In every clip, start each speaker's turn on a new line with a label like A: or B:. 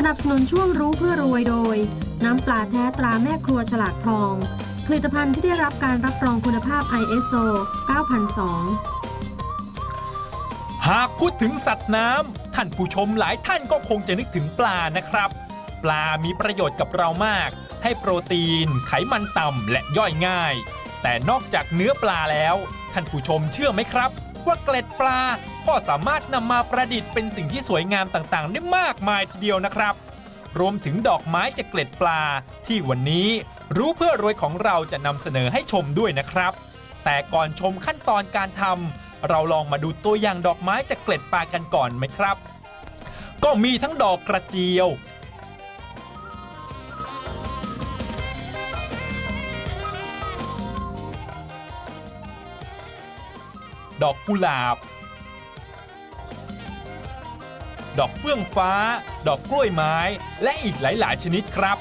A: สนับสนุนช่วงรู้เพื่อรวยโดย น้ำปลาแท้ตราแม่ครัวฉลากทอง ผลิตภัณฑ์ที่ได้รับการรับรองคุณภาพ ISO 9002
B: หากพูดถึงสัตว์น้ำท่านผู้ชมหลายท่านก็คงจะนึกถึงปลานะครับ ปลามีประโยชน์กับเรามาก ให้โปรตีน ไขมันต่ำและย่อยง่าย แต่นอกจากเนื้อปลาแล้ว ท่านผู้ชมเชื่อไหมครับ ว่าเกล็ดปลา ก็สามารถนำมาประดิษฐ์เป็นสิ่งที่สวยงามต่างๆ ได้มากมายทีเดียวนะครับ รวมถึงดอกไม้จากเกล็ดปลา ที่วันนี้รู้เพื่อรวยของเราจะนำเสนอให้ชมด้วยนะครับ แต่ก่อนชมขั้นตอนการทำเราลองมาดูตัวอย่างดอกไม้จากเกล็ดปลากันก่อนไหมครับ ก็มีทั้งดอกกระเจียว ดอกกุหลาบ ดอกเฟื่องฟ้า ดอกกล้วยไม้ และอีกหลาย ๆ ชนิดครับ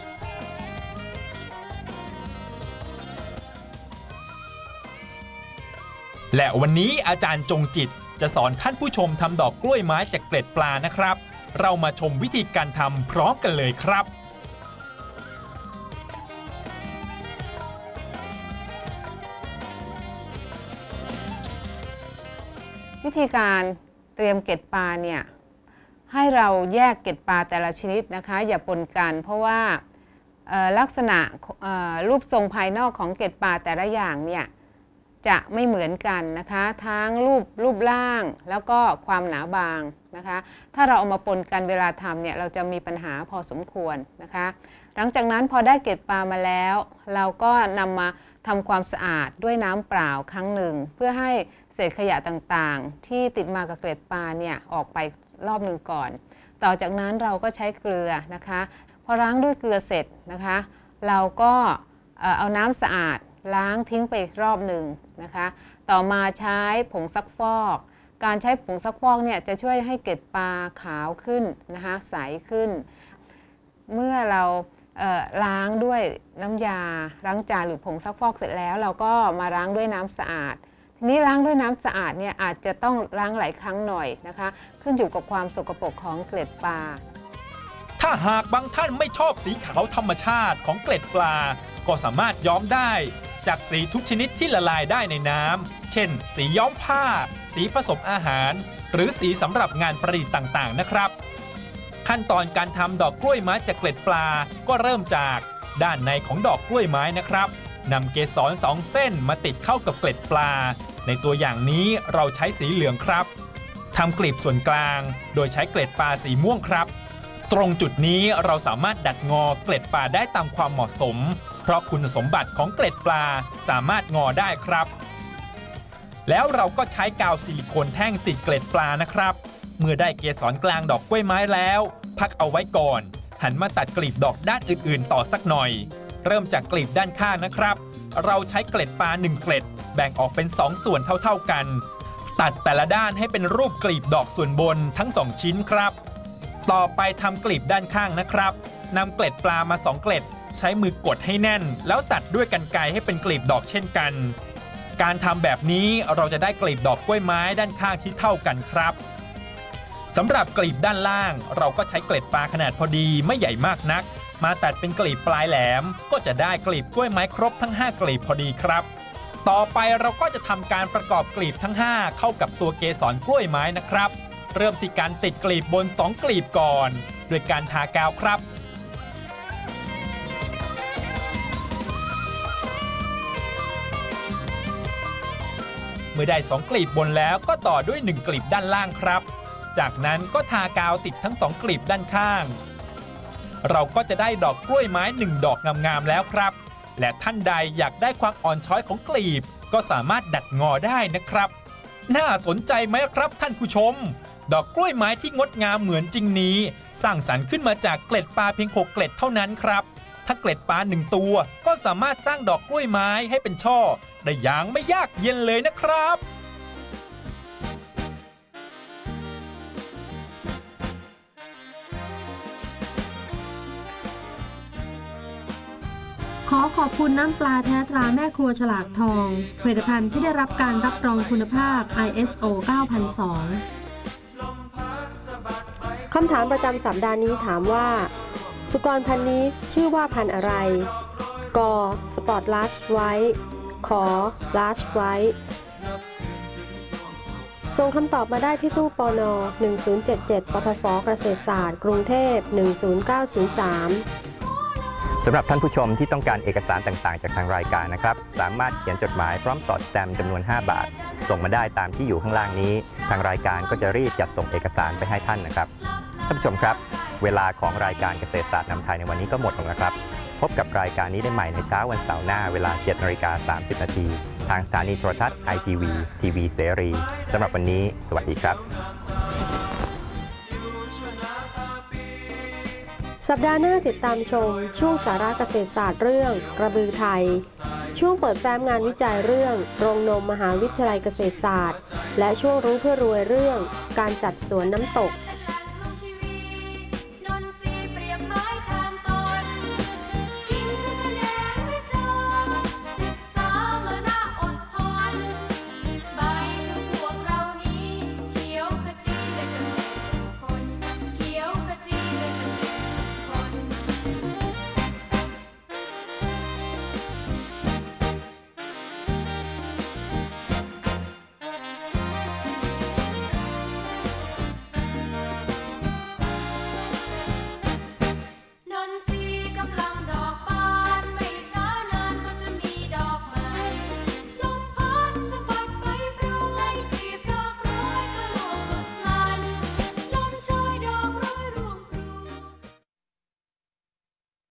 B: และวันนี้อาจารย์จงจิตจะสอนท่านผู้ชมทำดอกกล้วยไม้จากเกล็ดปลานะครับ เรามาชมวิธีการทำพร้อมกันเลยครับ
C: วิธีการเตรียมเกล็ดปลาเนี่ย ให้เราแยกเกล็ดปลาแต่ละชนิดนะคะ อย่าปนกัน เพราะว่าลักษณะรูปทรงภายนอกของเกล็ดปลาแต่ละอย่างเนี่ยจะไม่เหมือนกันนะคะ ทั้งรูปรูปร่างแล้วก็ความหนาบางนะคะ ถ้าเราเอามาปนกันเวลาทำเนี่ยเราจะมีปัญหาพอสมควรนะคะ หลังจากนั้นพอได้เกล็ดปลามาแล้ว เราก็นำมาทำความสะอาดด้วยน้ำเปล่าครั้งหนึ่ง เพื่อให้เศษขยะต่างๆ ที่ติดมากับเกล็ดปลาเนี่ยออกไป รอบหนึ่งก่อน ต่อจากนั้นเราก็ใช้เกลือนะคะพอล้างด้วยเกลือเสร็จนะคะ เราก็เอาน้ำสะอาดล้างทิ้งไปรอบหนึ่งนะคะ ต่อมาใช้ผงซักฟอก การใช้ผงซักฟอกเนี่ยจะช่วยให้เกล็ดปลาขาวขึ้นนะคะใสขึ้น เมื่อเราเล้างด้วยน้ำยาล้างจานหรือผงซักฟอกเสร็จแล้ว เราก็มาล้างด้วยน้ำสะอาด นี้ล้างด้วยน้ำสะอาดเนี่ยอาจจะต้องล้างหลายครั้งหน่อยนะคะ ขึ้นอยู่กับความสกปรกของเกล็ดปลา
B: ถ้าหากบางท่านไม่ชอบสีขาวธรรมชาติของเกล็ดปลา ก็สามารถย้อมได้ จากสีทุกชนิดที่ละลายได้ในน้ำเช่น สีย้อมผ้า สีผสมอาหาร หรือสีสำหรับงานประดิษฐ์ต่างๆนะครับ ขั้นตอนการทำดอกกล้วยไม้จากเกล็ดปลาก็เริ่มจากด้านในของดอกกล้วยไม้นะครับ นำเกสรสองเส้นมาติดเข้ากับเกล็ดปลา ในตัวอย่างนี้เราใช้สีเหลืองครับทำกลีบส่วนกลาง โดยใช้เกล็ดปลาสีม่วงครับ ตรงจุดนี้เราสามารถดัดงอเกล็ดปลาได้ตามความเหมาะสม เพราะคุณสมบัติของเกล็ดปลาสามารถงอได้ครับ แล้วเราก็ใช้กาวซิลิโคนแท่งติดเกล็ดปลานะครับ เมื่อได้เกสรกลางดอกกล้วยไม้แล้ว พักเอาไว้ก่อน หันมาตัดกลีบดอกด้านอื่นๆ ต่อสักหน่อย เริ่มจากกลีบด้านข้างนะครับ เราใช้เกล็ดปลา1เกล็ด แบ่งออกเป็น 2 ส่วนเท่าๆกัน ตัดแต่ละด้านให้เป็นรูปกลีบดอกส่วนบนทั้ง 2 ชิ้นครับ ต่อไปทำกลีบด้านข้างนะครับนำเกล็ดปลามา 2 เกล็ด ใช้มือกดให้แน่น แล้วตัดด้วยกันไกรให้เป็นกลีบดอกเช่นกัน การทำแบบนี้เราจะได้กลีบดอกกล้วยไม้ด้านข้างที่เท่ากันครับสำหรับกลีบด้านล่าง เราก็ใช้เกล็ดปลาขนาดพอดีไม่ใหญ่มากนัก มาตัดเป็นกลีบปลายแหลม ก็จะได้กลีบกล้วยไม้ครบทั้ง 5 กลีบพอดีครับ ต่อไปเราก็จะทำการประกอบกลีบทั้ง 5 เข้ากับตัวเกสรกล้วยไม้นะครับ เริ่มที่การติดกลีบบน 2 กลีบก่อน โดยการทากาวครับเมื่อได้ 2 กลีบบนแล้วก็ต่อด้วย 1 กลีบด้านล่างครับ จากนั้นก็ทากาวติดทั้ง 2 กลีบด้านข้าง เราก็จะได้ดอกกล้วยไม้ 1 ดอกงามๆแล้วครับ และท่านใดอยากได้ความอ่อนช้อยของกลีบ ก็สามารถดัดงอได้นะครับ น่าสนใจไหมครับท่านผู้ชม ดอกกล้วยไม้ที่งดงามเหมือนจริงนี้ สร้างสรรค์ขึ้นมาจากเกล็ดปลาเพียงหกเกล็ดเท่านั้นครับ ถ้าเกล็ดปลาหนึ่งตัว ก็สามารถสร้างดอกกล้วยไม้ให้เป็นช่อได้อย่างไม่ยากเย็นเลยนะครับ
A: ขอขอบคุณน้ำปลาแท้ตราแม่ครัวฉลากทอง ผลิตภัณฑ์ที่ได้รับการรับรองคุณภาพ ISO 9002
D: คำถามประจำสัปดาห์นี้ถามว่า สุกรพันธุ์นี้ชื่อว่าพันธุ์อะไร กสปอตลัชไว้ขอลัชไว้ส่งคำตอบมาได้ที่ตู้ปอนอ1077 ปทฟเกษตรศาสตร์ กรุงเทพ 10903
E: สำหรับท่านผู้ชมที่ต้องการเอกสารต่างๆ จากทางรายการนะครับ สามารถเขียนจดหมายพร้อมสอดแซมจำนวน 5 บาท ส่งมาได้ตามที่อยู่ข้างล่างนี้ ทางรายการก็จะรีบจัดส่งเอกสารไปให้ท่านนะครับ ท่านผู้ชมครับ เวลาของรายการเกษตรศาสตร์นำไทยในวันนี้ก็หมดลงแล้วครับ พบกับรายการนี้ได้ใหม่ในเช้าวันเสาร์หน้าเวลา7นาฬิกา30 นาทีทางสถานีโทรทัศน์ ITV ทีวีเสรีสำหรับวันนี้ สวัสดีครับ
D: สัปดาห์หน้าติดตามชม ช่วงสาระเกษตรศาสตร์เรื่อง กระบือไทย ช่วงเปิดแฟ้มงานวิจัยเรื่อง โรงนมมหาวิทยาลัยเกษตรศาสตร์ และช่วงรู้เพื่อรวยเรื่อง การจัดสวนน้ำตก